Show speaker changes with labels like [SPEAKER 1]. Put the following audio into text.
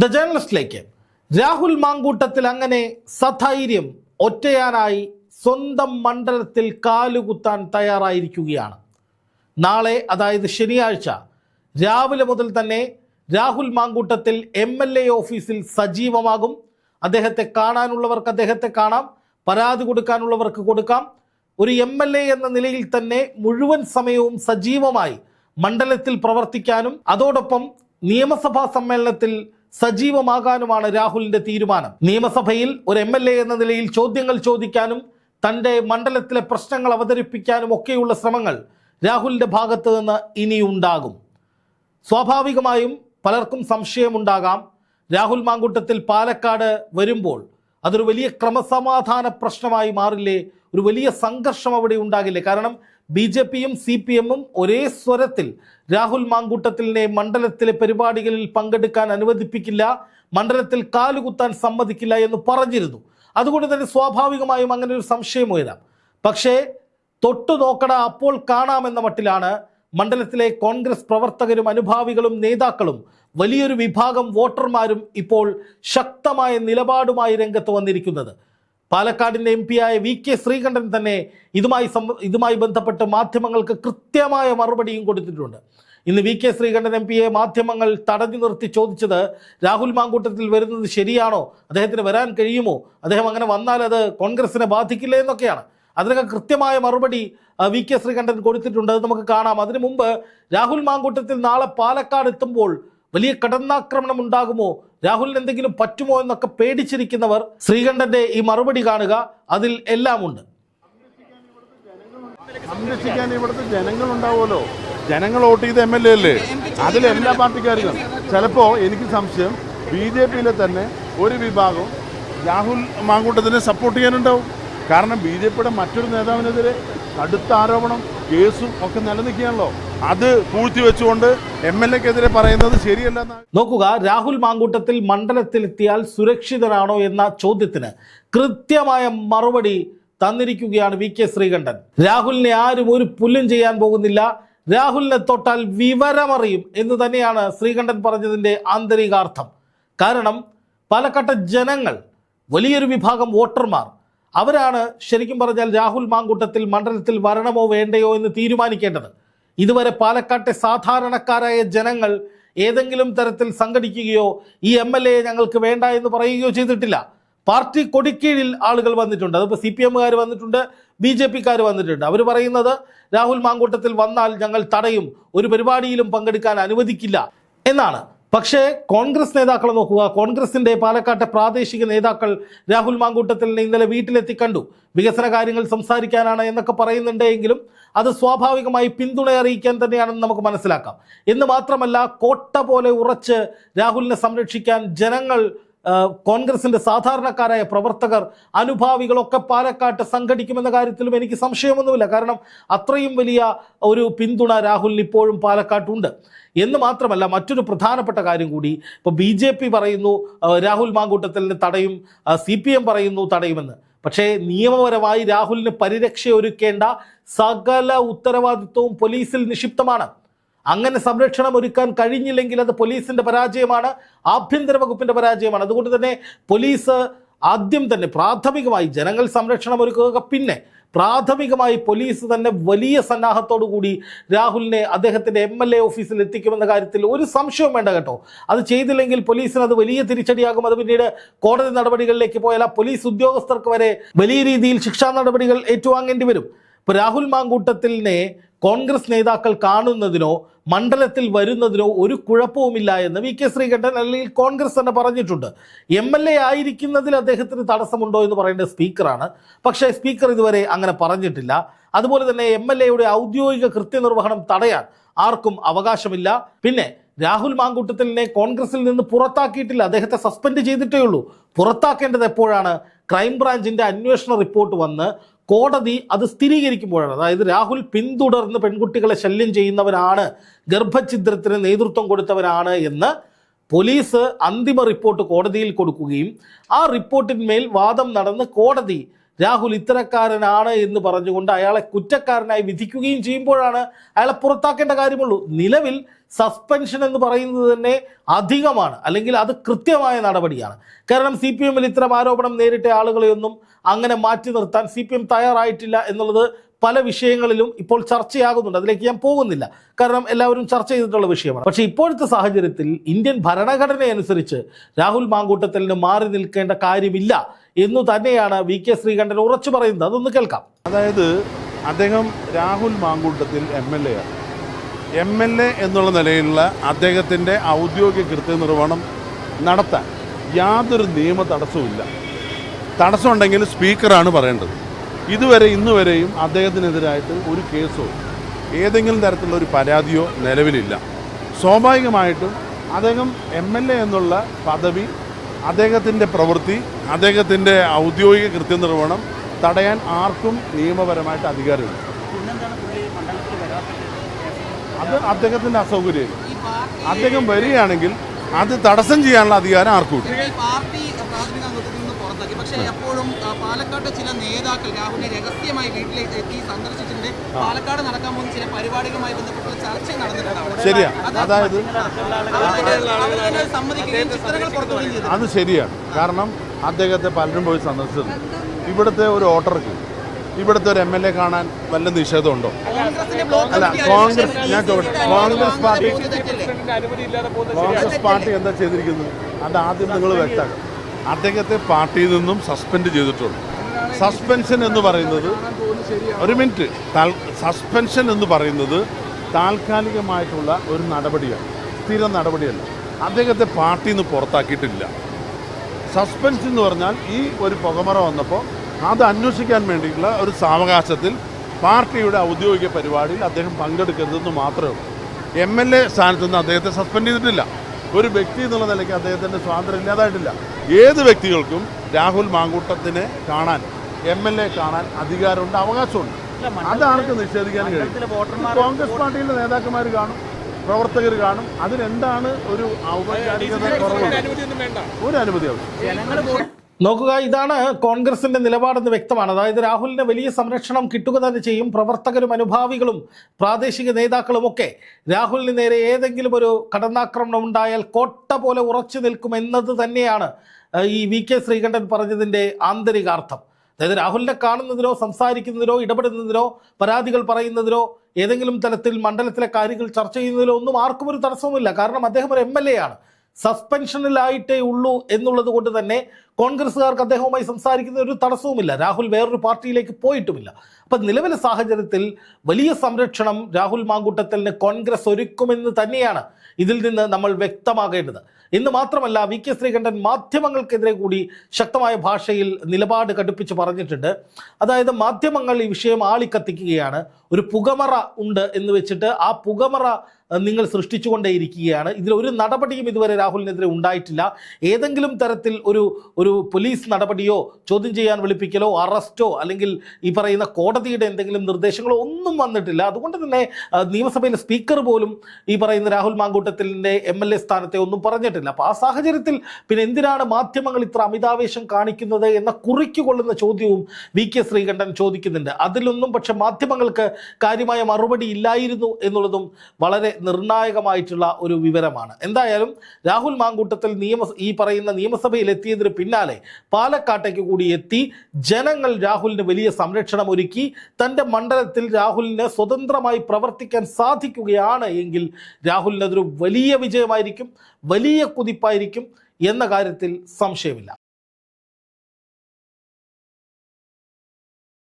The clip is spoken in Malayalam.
[SPEAKER 1] ദ ജേർണലിസ്റ്റിലേക്ക് രാഹുൽ മാങ്കൂട്ടത്തിൽ അങ്ങനെ സധൈര്യം ഒറ്റയാനായി സ്വന്തം മണ്ഡലത്തിൽ കാലുകുത്താൻ തയ്യാറായിരിക്കുകയാണ്. നാളെ അതായത് ശനിയാഴ്ച രാവിലെ മുതൽ തന്നെ Rahul Mamkootathil M L A ഓഫീസിൽ സജീവമാകും. അദ്ദേഹത്തെ കാണാനുള്ളവർക്ക് അദ്ദേഹത്തെ കാണാം. പരാതി കൊടുക്കാനുള്ളവർക്ക് കൊടുക്കാം. ഒരു എം എൽ എ എന്ന നിലയിൽ തന്നെ മുഴുവൻ സമയവും സജീവമായി മണ്ഡലത്തിൽ പ്രവർത്തിക്കാനും അതോടൊപ്പം നിയമസഭാ സമ്മേളനത്തിൽ സജീവമാകാനുമാണ് രാഹുലിന്റെ തീരുമാനം. നിയമസഭയിൽ ഒരു എം എന്ന നിലയിൽ ചോദ്യങ്ങൾ ചോദിക്കാനും തന്റെ മണ്ഡലത്തിലെ പ്രശ്നങ്ങൾ അവതരിപ്പിക്കാനും ഒക്കെയുള്ള ശ്രമങ്ങൾ രാഹുലിന്റെ ഭാഗത്ത് നിന്ന് ഇനിയുണ്ടാകും. സ്വാഭാവികമായും പലർക്കും സംശയമുണ്ടാകാം. രാഹുൽ മാങ്കൂട്ടത്തിൽ പാലക്കാട് വരുമ്പോൾ അതൊരു വലിയ ക്രമസമാധാന പ്രശ്നമായി മാറില്ലേ? ഒരു വലിയ സംഘർഷം അവിടെ ഉണ്ടാകില്ലേ? കാരണം ബി ജെ പിയും സി പി എമ്മും ഒരേ സ്വരത്തിൽ രാഹുൽ മാങ്കൂട്ടത്തിലിനെ മണ്ഡലത്തിലെ പരിപാടികളിൽ പങ്കെടുക്കാൻ അനുവദിപ്പിക്കില്ല മണ്ഡലത്തിൽ കാലുകുത്താൻ സമ്മതിക്കില്ല എന്ന് പറഞ്ഞിരുന്നു. അതുകൊണ്ട് തന്നെ സ്വാഭാവികമായും അങ്ങനെ ഒരു സംശയം ഉയരാം. പക്ഷേ തൊട്ടു നോക്കട അപ്പോൾ കാണാമെന്ന മട്ടിലാണ് മണ്ഡലത്തിലെ കോൺഗ്രസ് പ്രവർത്തകരും അനുഭാവികളും നേതാക്കളും വലിയൊരു വിഭാഗം വോട്ടർമാരും ഇപ്പോൾ ശക്തമായ നിലപാടുമായി രംഗത്ത് വന്നിരിക്കുന്നത്. പാലക്കാടിന്റെ എം പിയായ വി കെ ശ്രീകണ്ഠൻ തന്നെ ഇതുമായി ഇതുമായി ബന്ധപ്പെട്ട് മാധ്യമങ്ങൾക്ക് കൃത്യമായ മറുപടിയും കൊടുത്തിട്ടുണ്ട്. ഇന്ന് വി കെ ശ്രീകണ്ഠൻ എം പിയെ മാധ്യമങ്ങൾ തടഞ്ഞു നിർത്തി ചോദിച്ചത് രാഹുൽ മാങ്കൂട്ടത്തിൽ വരുന്നത് ശരിയാണോ? അദ്ദേഹത്തിന് വരാൻ കഴിയുമോ? അദ്ദേഹം അങ്ങനെ വന്നാൽ അത് കോൺഗ്രസിനെ ബാധിക്കില്ല എന്നൊക്കെയാണ്. അതിനൊക്കെ കൃത്യമായ മറുപടി വി കെ ശ്രീകണ്ഠൻ കൊടുത്തിട്ടുണ്ട്. അത് നമുക്ക് കാണാം. അതിനു മുമ്പ് രാഹുൽ മാങ്കൂട്ടത്തിൽ നാളെ പാലക്കാട് എത്തുമ്പോൾ വലിയ കടന്നാക്രമണം ഉണ്ടാകുമോ? രാഹുലിന് എന്തെങ്കിലും പറ്റുമോ എന്നൊക്കെ പേടിച്ചിരിക്കുന്നവർ ശ്രീകണ്ഠന്റെ ഈ മറുപടി കാണുക. അതിൽ എല്ലാമുണ്ട്.
[SPEAKER 2] സംരക്ഷിക്കാൻ ഇവിടുത്തെ ജനങ്ങളുണ്ടാവുമല്ലോ. ജനങ്ങൾ വോട്ട് ചെയ്ത എം എൽ എ അല്ലേ? അതിൽ എല്ലാ പാർട്ടിക്കാരും ചിലപ്പോൾ എനിക്ക് സംശയം ബി ജെ പിയിലെ തന്നെ ഒരു വിഭാഗം രാഹുൽ മാങ്കൂട്ടത്തിനെ സപ്പോർട്ട് ചെയ്യാനുണ്ടാവും. കാരണം ബി ജെ പിയുടെ മറ്റൊരു നേതാവിനെതിരെ കടുത്ത ആരോപണം കേസും ഒക്കെ നിലനിൽക്കുകയാണല്ലോ. അത് പൂഴ്ത്തി വെച്ചുകൊണ്ട് എം എൽ എക്കെതിരെ പറയുന്നത് ശരിയല്ല
[SPEAKER 1] നോക്കുക രാഹുൽ മാങ്കൂട്ടത്തിൽ മണ്ഡലത്തിലെത്തിയാൽ സുരക്ഷിതരാണോ എന്ന ചോദ്യത്തിന് കൃത്യമായ മറുപടി തന്നിരിക്കുകയാണ് വി കെ ശ്രീകണ്ഠൻ. രാഹുലിനെ ആരും ഒരു പുല്ലും ചെയ്യാൻ പോകുന്നില്ല. രാഹുലിനെ തൊട്ടാൽ വിവരമറിയും എന്ന് തന്നെയാണ് ശ്രീകണ്ഠൻ പറഞ്ഞതിന്റെ ആന്തരികാർത്ഥം. കാരണം പാലക്കാട്ടെ ജനങ്ങൾ വലിയൊരു വിഭാഗം വോട്ടർമാർ അവരാണ് ശരിക്കും പറഞ്ഞാൽ രാഹുൽ മാങ്കൂട്ടത്തിൽ മണ്ഡലത്തിൽ വരണമോ വേണ്ടയോ എന്ന് തീരുമാനിക്കേണ്ടത്. ഇതുവരെ പാലക്കാട്ടെ സാധാരണക്കാരായ ജനങ്ങൾ ഏതെങ്കിലും തരത്തിൽ സംഘടിക്കുകയോ ഈ എം എൽ എ ഞങ്ങൾക്ക് വേണ്ട എന്ന് പറയുകയോ ചെയ്തിട്ടില്ല. പാർട്ടി കൊടിക്കീഴിൽ ആളുകൾ വന്നിട്ടുണ്ട്. അതിപ്പോൾ സി പി എമ്മുകാർ വന്നിട്ടുണ്ട് ബി ജെ പിക്കാർ വന്നിട്ടുണ്ട്. അവർ പറയുന്നത് രാഹുൽ മാങ്കൂട്ടത്തിൽ വന്നാൽ ഞങ്ങൾ തടയും ഒരു പരിപാടിയിലും പങ്കെടുക്കാൻ അനുവദിക്കില്ല എന്നാണ്. പക്ഷേ കോൺഗ്രസ് നേതാക്കളെ നോക്കുക. കോൺഗ്രസിന്റെ പാലക്കാട്ടെ പ്രാദേശിക നേതാക്കൾ രാഹുൽ മാങ്കൂട്ടത്തിലിനെ ഇന്നലെ വീട്ടിലെത്തി കണ്ടു. വികസന കാര്യങ്ങൾ സംസാരിക്കാനാണ് എന്നൊക്കെ പറയുന്നുണ്ടെങ്കിലും അത് സ്വാഭാവികമായി പിന്തുണ അറിയിക്കാൻ തന്നെയാണെന്ന് നമുക്ക് മനസ്സിലാക്കാം. എന്ന് മാത്രമല്ല കോട്ട പോലെ ഉറച്ച് രാഹുലിനെ സംരക്ഷിക്കാൻ ജനങ്ങൾ കോൺഗ്രസിന്റെ സാധാരണക്കാരായ പ്രവർത്തകർ അനുഭാവികളൊക്കെ പാലക്കാട്ട് സംഘടിക്കുമെന്ന കാര്യത്തിലും എനിക്ക് സംശയമൊന്നുമില്ല. കാരണം അത്രയും വലിയ ഒരു പിന്തുണ രാഹുലിന് ഇപ്പോഴും പാലക്കാട്ടുണ്ട്. എന്ന് മാത്രമല്ല മറ്റൊരു പ്രധാനപ്പെട്ട കാര്യം കൂടി ഇപ്പോൾ ബി ജെ പി പറയുന്നു രാഹുൽ മാങ്കൂട്ടത്തിലിന് തടയും സി പി എം പറയുന്നു തടയുമെന്ന്. പക്ഷേ നിയമപരമായി രാഹുലിന് പരിരക്ഷ ഒരുക്കേണ്ട സകല ഉത്തരവാദിത്വവും പോലീസിൽ നിക്ഷിപ്തമാണ്. അങ്ങനെ സംരക്ഷണം ഒരുക്കാൻ കഴിഞ്ഞില്ലെങ്കിൽ അത് പോലീസിന്റെ പരാജയമാണ് ആഭ്യന്തര വകുപ്പിന്റെ പരാജയമാണ്. അതുകൊണ്ട് തന്നെ പോലീസ് ആദ്യം തന്നെ പ്രാഥമികമായി ജനങ്ങൾ സംരക്ഷണം ഒരുക്കുക പിന്നെ പ്രാഥമികമായി പോലീസ് തന്നെ വലിയ സന്നാഹത്തോടു കൂടി രാഹുലിനെ അദ്ദേഹത്തിന്റെ എം എൽ എ ഓഫീസിൽ എത്തിക്കുമെന്ന കാര്യത്തിൽ ഒരു സംശയവും വേണ്ട കേട്ടോ. അത് ചെയ്തില്ലെങ്കിൽ പോലീസിന് അത് വലിയ തിരിച്ചടിയാകും. അത് പിന്നീട് കോടതി നടപടികളിലേക്ക് പോയാൽ ആ പോലീസ് ഉദ്യോഗസ്ഥർക്ക് വരെ വലിയ രീതിയിൽ ശിക്ഷാ നടപടികൾ ഏറ്റുവാങ്ങേണ്ടി വരും. ഇപ്പോൾ രാഹുൽ മാങ്കൂട്ടത്തിലിനെ കോൺഗ്രസ് നേതാക്കൾ കാണുന്നതിനോ മണ്ഡലത്തിൽ വരുന്നതിനോ ഒരു കുഴപ്പവുമില്ല എന്ന് വി കെ ശ്രീകണ്ഠൻ അല്ലെങ്കിൽ കോൺഗ്രസ് തന്നെ പറഞ്ഞിട്ടുണ്ട്. എം എൽ എ ആയിരിക്കുന്നതിൽ അദ്ദേഹത്തിന് തടസ്സമുണ്ടോ എന്ന് പറയേണ്ടത് സ്പീക്കറാണ്. പക്ഷേ സ്പീക്കർ ഇതുവരെ അങ്ങനെ പറഞ്ഞിട്ടില്ല. അതുപോലെ തന്നെ എം എൽ എയുടെ ഔദ്യോഗിക കൃത്യനിർവഹണം തടയാൻ ആർക്കും അവകാശമില്ല. പിന്നെ രാഹുൽ മാങ്കൂട്ടത്തിലിനെ കോൺഗ്രസിൽ നിന്ന് പുറത്താക്കിയിട്ടില്ല. അദ്ദേഹത്തെ സസ്പെൻഡ് ചെയ്തിട്ടേ ഉള്ളൂ. പുറത്താക്കേണ്ടത് എപ്പോഴാണ്? ക്രൈംബ്രാഞ്ചിന്റെ അന്വേഷണ റിപ്പോർട്ട് വന്ന് കോടതി അത് സ്ഥിരീകരിക്കുമ്പോഴാണ്. അതായത് രാഹുൽ പിന്തുടർന്ന് പെൺകുട്ടികളെ ശല്യം ചെയ്യുന്നവരാണ് ഗർഭഛിദ്രത്തിന് നേതൃത്വം കൊടുത്തവരാണ് എന്ന് പോലീസ് അന്തിമ റിപ്പോർട്ട് കോടതിയിൽ കൊടുക്കുകയും ആ റിപ്പോർട്ടിന്മേൽ വാദം നടന്ന് കോടതി രാഹുൽ ഇത്തരക്കാരനാണ് എന്ന് പറഞ്ഞുകൊണ്ട് അയാളെ കുറ്റക്കാരനായി വിധിക്കുകയും ചെയ്യുമ്പോഴാണ് അയാളെ പുറത്താക്കേണ്ട കാര്യമുള്ളൂ. നിലവിൽ സസ്പെൻഷൻ എന്ന് പറയുന്നത് തന്നെ അധികമാണ്. അല്ലെങ്കിൽ അത് കൃത്യമായ നടപടിയാണ്. കാരണം സി പി എമ്മിൽ ഇത്തരം ആരോപണം നേരിട്ട ആളുകളെയൊന്നും അങ്ങനെ മാറ്റി നിർത്താൻ സി പി എം തയ്യാറായിട്ടില്ല എന്നുള്ളത് പല വിഷയങ്ങളിലും ഇപ്പോൾ ചർച്ചയാകുന്നുണ്ട്. അതിലേക്ക് ഞാൻ പോകുന്നില്ല. കാരണം എല്ലാവരും ചർച്ച ചെയ്തിട്ടുള്ള വിഷയമാണ്. പക്ഷേ ഇപ്പോഴത്തെ സാഹചര്യത്തിൽ ഇന്ത്യൻ ഭരണഘടനയനുസരിച്ച് രാഹുൽ മാങ്കൂട്ടത്തലിന് മാറി നിൽക്കേണ്ട കാര്യമില്ല. എന്നു തന്നെയാണ് വി കെ ശ്രീകണ്ഠൻ ഉറച്ചു പറയുന്നത്. അതൊന്ന് കേൾക്കാം.
[SPEAKER 2] അതായത് അദ്ദേഹം Rahul Mamkootathil M L A ആണ്. എം എൽ എ എന്നുള്ള നിലയിലുള്ള അദ്ദേഹത്തിന്റെ ഔദ്യോഗിക കൃത്യനിർവഹണം നടത്താൻ യാതൊരു നിയമ തടസ്സവുമില്ല തടസ്സമുണ്ടെങ്കിൽ സ്പീക്കറാണ് പറയേണ്ടത്. ഇതുവരെ ഇന്നുവരെയും അദ്ദേഹത്തിനെതിരായിട്ട് ഒരു കേസോ ഏതെങ്കിലും തരത്തിലുള്ള ഒരു പരാതിയോ നിലവിലില്ല. സ്വാഭാവികമായിട്ടും അദ്ദേഹം എം എൽ എ എന്നുള്ള പദവി അദ്ദേഹത്തിന്റെ പ്രവൃത്തി അദ്ദേഹത്തിന്റെ ഔദ്യോഗിക കൃത്യനിർവഹണം തടയാൻ ആർക്കും നിയമപരമായിട്ട് അധികാരമില്ല. അത് അദ്ദേഹത്തിന്റെ അസൗകര്യം അദ്ദേഹം വരികയാണെങ്കിൽ അത് തടസ്സം ചെയ്യാനുള്ള അധികാരം ആർക്കും ഇല്ല.
[SPEAKER 3] ഈ പാർട്ടി പ്രാഥമിക അംഗത്വത്തിൽ നിന്ന് പുറത്താക്കി പക്ഷേ എപ്പോഴും പാലക്കാട്ട് ചില നേതാക്കൾ രാഹുലിനെ രഹസ്യമായി വീട്ടിലേക്ക് എത്തി സന്ദർശിച്ചിട്ടുണ്ട്. പാലക്കാട് നടക്കാൻ പോകുന്ന ചില പരിപാടികളുമായി ബന്ധപ്പെട്ടുള്ള ചർച്ച നടന്നിട്ടുണ്ട് അവിടെ.
[SPEAKER 2] ശരിയാ. അതായത്
[SPEAKER 3] സമ്മതിക്കുകയും ചിത്രങ്ങൾ പുറത്തുവിടുകയും ചെയ്തു
[SPEAKER 2] അത് ശരിയാണ്. കാരണം അദ്ദേഹത്തെ പലരും പോയി സന്ദർശിച്ചിട്ടുണ്ട്. ഇവിടുത്തെ ഒരു ഓട്ടർക്ക് ഇവിടുത്തെ ഒരു എം എൽ എ കാണാൻ വല്ല നിഷേധമുണ്ടോ? അല്ല, കോൺഗ്രസ്-. ഞാൻ കോൺഗ്രസ് പാർട്ടി- കോൺഗ്രസ് പാർട്ടി എന്താ ചെയ്തിരിക്കുന്നത്? അത് ആദ്യം നിങ്ങൾ വ്യക്തമാക്കണം. അദ്ദേഹത്തെ പാർട്ടിയിൽ നിന്നും സസ്പെൻഡ് ചെയ്തിട്ടുണ്ട്. സസ്പെൻഷൻ എന്ന് പറയുന്നത് ഒരു മിനിറ്റ്. സസ്പെൻഷൻ എന്ന് പറയുന്നത് താൽക്കാലികമായിട്ടുള്ള ഒരു നടപടിയാണ്. സ്ഥിര നടപടിയല്ല. അദ്ദേഹത്തെ പാർട്ടിയിൽ നിന്ന് പുറത്താക്കിയിട്ടില്ല. സസ്പെൻഷൻ എന്ന് പറഞ്ഞാൽ ഈ ഒരു പുകമറ വന്നപ്പോൾ അത് അന്വേഷിക്കാൻ വേണ്ടിയിട്ടുള്ള ഒരു സാവകാശത്തിൽ പാർട്ടിയുടെ ഔദ്യോഗിക പരിപാടിയിൽ അദ്ദേഹം പങ്കെടുക്കരുതെന്ന് മാത്രമേ ഉള്ളൂ. എം എൽ എ സ്ഥാനത്ത് നിന്ന് അദ്ദേഹത്തെ സസ്പെൻഡ് ചെയ്തിട്ടില്ല. ഒരു വ്യക്തി എന്നുള്ള നിലയ്ക്ക് അദ്ദേഹത്തിന്റെ സ്വാതന്ത്ര്യം ഇല്ലാതായിട്ടില്ല. ഏത് വ്യക്തികൾക്കും രാഹുൽ മാങ്കൂട്ടത്തിനെ കാണാൻ എം എൽ എ കാണാൻ അധികാരമുണ്ട് അവകാശമുണ്ട്. അതാർക്ക് നിഷേധിക്കാൻ കഴിയും. കോൺഗ്രസ് പാർട്ടിയിലെ നേതാക്കന്മാർ കാണും പ്രവർത്തകർ കാണും. അതിനെന്താണ് ഒരു ഔപചാരികത ഒരു അനുമതി ആവശ്യം
[SPEAKER 1] നോക്കുക ഇതാണ് കോൺഗ്രസിന്റെ നിലപാടെന്ന് വ്യക്തമാണ്. അതായത് രാഹുലിന് വലിയ സംരക്ഷണം കിട്ടുക തന്നെ ചെയ്യും. പ്രവർത്തകരും അനുഭാവികളും പ്രാദേശിക നേതാക്കളും ഒക്കെ രാഹുലിന് നേരെ ഏതെങ്കിലും ഒരു കടന്നാക്രമണം ഉണ്ടായാൽ കോട്ട പോലെ ഉറച്ചു നിൽക്കും എന്നത് തന്നെയാണ് ഈ വി കെ ശ്രീകണ്ഠൻ പറഞ്ഞതിന്റെ ആന്തരികാർത്ഥം. അതായത് രാഹുലിനെ കാണുന്നതിനോ സംസാരിക്കുന്നതിനോ ഇടപെടുന്നതിനോ പരാതികൾ പറയുന്നതിനോ ഏതെങ്കിലും തലത്തിൽ മണ്ഡലത്തിലെ കാര്യങ്ങൾ ചർച്ച ചെയ്യുന്നതിലോ ഒന്നും ആർക്കും ഒരു തടസ്സവുമില്ല. കാരണം അദ്ദേഹം ഒരു എം എൽ എ ആണ്. സസ്പെൻഷനിലായിട്ടേ ഉള്ളൂ എന്നുള്ളത് കൊണ്ട് തന്നെ കോൺഗ്രസ്സുകാർക്ക് അദ്ദേഹവുമായി സംസാരിക്കുന്ന ഒരു തടസ്സവുമില്ല. രാഹുൽ വേറൊരു പാർട്ടിയിലേക്ക് പോയിട്ടുമില്ല. അപ്പം നിലവിലെ സാഹചര്യത്തിൽ വലിയ സംരക്ഷണം രാഹുൽ മാങ്കൂട്ടത്തലിന് കോൺഗ്രസ് ഒരുക്കുമെന്ന് തന്നെയാണ് ഇതിൽ നിന്ന് നമ്മൾ വ്യക്തമാകേണ്ടത്. എന്ന് മാത്രമല്ല വി കെ ശ്രീകണ്ഠൻ മാധ്യമങ്ങൾക്കെതിരെ കൂടി ശക്തമായ ഭാഷയിൽ നിലപാട് കടുപ്പിച്ച് പറഞ്ഞിട്ടുണ്ട്. അതായത് മാധ്യമങ്ങൾ ഈ വിഷയം ആളിക്കത്തിക്കുകയാണ്. ഒരു പുകമറ ഉണ്ട് എന്ന് വെച്ചിട്ട് ആ പുകമറ നിങ്ങൾ സൃഷ്ടിച്ചുകൊണ്ടേയിരിക്കുകയാണ്. ഇതിൽ ഒരു നടപടിയും ഇതുവരെ രാഹുലിനെതിരെ ഉണ്ടായിട്ടില്ല. ഏതെങ്കിലും തരത്തിൽ ഒരു ഒരു പോലീസ് നടപടിയോ ചോദ്യം ചെയ്യാൻ വിളിപ്പിക്കലോ അറസ്റ്റോ അല്ലെങ്കിൽ ഈ പറയുന്ന കോടതിയുടെ എന്തെങ്കിലും നിർദ്ദേശങ്ങളോ ഒന്നും വന്നിട്ടില്ല. അതുകൊണ്ട് തന്നെ നിയമസഭയിലെ സ്പീക്കർ പോലും ഈ പറയുന്ന രാഹുൽ മാങ്കൂട്ടത്തിലിന്റെ എം എൽ എ സ്ഥാനത്തെ ഒന്നും പറഞ്ഞിട്ടില്ല. അപ്പോൾ ആ സാഹചര്യത്തിൽ പിന്നെ എന്തിനാണ് മാധ്യമങ്ങൾ ഇത്ര അമിതാവേശം കാണിക്കുന്നത് എന്ന കുറിക്കുകൊള്ളുന്ന ചോദ്യവും വി കെ ശ്രീകണ്ഠൻ ചോദിക്കുന്നുണ്ട്. അതിലൊന്നും പക്ഷെ മാധ്യമങ്ങൾക്ക് കാര്യമായ മറുപടി ഇല്ലായിരുന്നു എന്നുള്ളതും വളരെ നിർണായകമായിട്ടുള്ള ഒരു വിവരമാണ്. എന്തായാലും രാഹുൽ മാങ്കൂട്ടത്തിൽ നിയമ ഈ പറയുന്ന നിയമസഭയിൽ എത്തിയതിന് പിന്നാലെ പാലക്കാട്ടേക്ക് കൂടി എത്തി ജനങ്ങൾ രാഹുലിന് വലിയ സംരക്ഷണം ഒരുക്കി. തന്റെ മണ്ഡലത്തിൽ രാഹുലിന് സ്വതന്ത്രമായി പ്രവർത്തിക്കാൻ സാധിക്കുകയാണ് എങ്കിൽ രാഹുലിനതൊരു വലിയ വിജയമായിരിക്കും വലിയ കുതിപ്പായിരിക്കും എന്ന കാര്യത്തിൽ സംശയമില്ല.